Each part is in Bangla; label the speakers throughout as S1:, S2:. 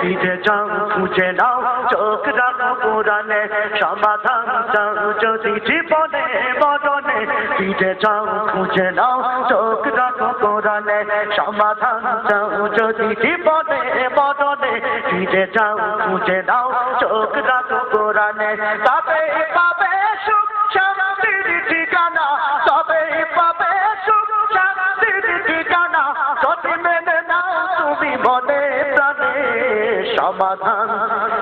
S1: ফিরে যাও খুঁজে নাও, চোখ রাখো কোরআনে সমাধান চাও যদি জীবনে, মরণে। ফিরে যাও, খুঁজে নাও, চোখ রাখো কোরআনে সমাধান চাও যদি জীবনে, মরণে। ফিরে যাও, খুঁজে নাও, চোখ রাখো কোরআনে তবে পাবে সুখ, শান্তির সমাধান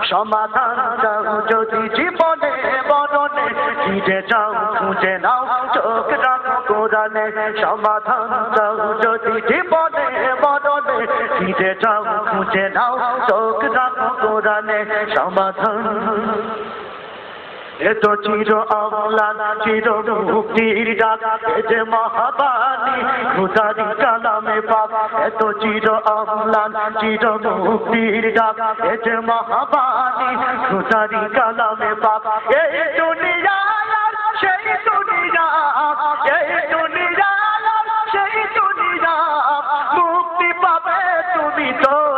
S1: সমাধান দাও যদি জীবনে মরণে। ফিরে যাও, খুঁজে নাও, চোখ রাখো কোরআনে। সমাধান দাও যদি জীবনে মরণে। ফিরে যাও, খুঁজে নাও, চোখ রাখো কোরআনে। সমাধান এত চির অমলান চির মুক্তির ডাক। এ যে মহাবাণী, খুদারি কালামে পাক। এত চির অমলান চির মুক্তির ডাক। এ যে মহাবাণী, খুদারি কালামে পাক। এই দুনিয়া, সেই দুনিয়া, এই দুনিয়া, সেই দুনিয়া। মুক্তি পাবে তুমি তো।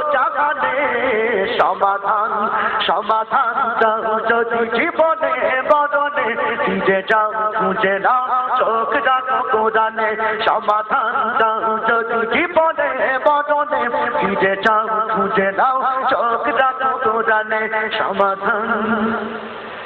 S1: সমাধান সমাধান চাও যদি জীবনে বদনে ফিরে যাও, খুঁজে নাও, চোখ রাখো কোরআনে। সমাধান চাও যদি জীবনে বদনে ফিরে যাও, খুঁজে নাও, চোখ রাখো কোরআনে। সমাধান।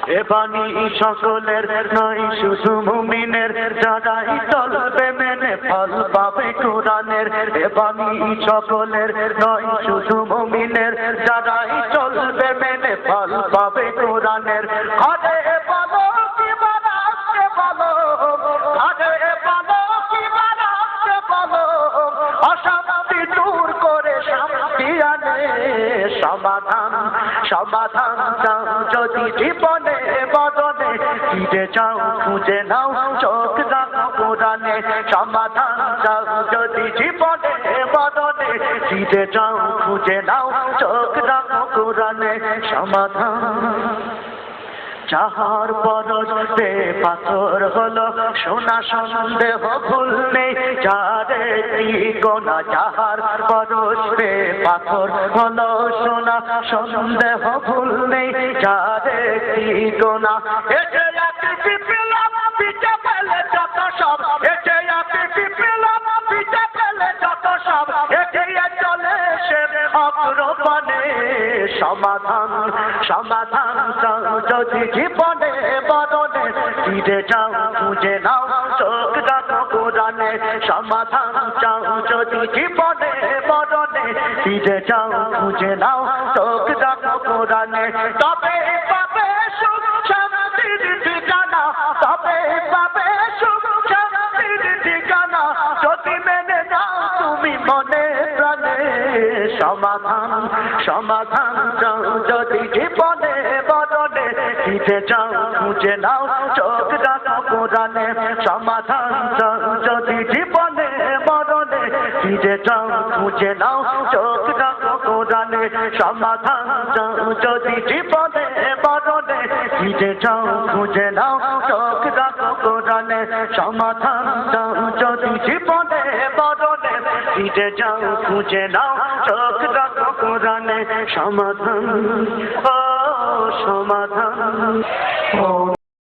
S1: এ বাণী সকলের নয়, শুধু মুমিনের যারাই চলবে মেনে। ফল পাবে কোরআনের এ বাণী সকলের নয়, শুধু মুমিনের। যারাই চলবে মেনে ফল পাবে কোরআনের। ঘরে বলো কি বানাতে বলো? ঘরে বলো কি বানাতে বলো? অশান্তি দূর করে শান্তি আনে। সমাধান সমাধান চাও যদি জীবনে, বদনে। ফিরে যাও, খুঁজে নাও, চোখ রাখো কোরআনে। সমাধান চাও ফিরে যাও, খুঁজে নাও, চোখ রাখো কোরআনে সমাধান। যাহার পরশে পাথর হলো, সোনা সন্দেহ ভুল নেই, যারে গোনা, যাহার পরশে পাথর হলো, সোনা সন্দেহ ভুল নেই, যারে গোনা। যত সব সমাধান সমাধান চাও। যদি জীবনে বদনে ফিরে যাও, খুঁজে নাও চোখ রাখো কোরআনে। সমাধান চাও। যদি জীবনে বদনে ফিরে যাও, খুঁজে নাও চোখ রাখো কোরআনে। তবে পাবে সুখ, শান্তির ঠিকানা। তবে পাবে সমাধান সমাধান চাও যদি জীবনে বদনে ফিরে যাও খুঁজে নাও, চোখ রাখো কোরআনে। সমাধান চাও যদি জীবনে বদনে ফিরে যাও খুঁজে নাও, চোখ রাখো কোরআনে। সমাধান চাও যদি জীবনে বদনে ফিরে যাও খুঁজে নাও, চোখ রাখো কোরআনে। সমাধান চাও যদি জীবনে ফিরে যাও খুঁজে নাও চোখ রাখো কোরআনে সমাধান। ও সমাধান।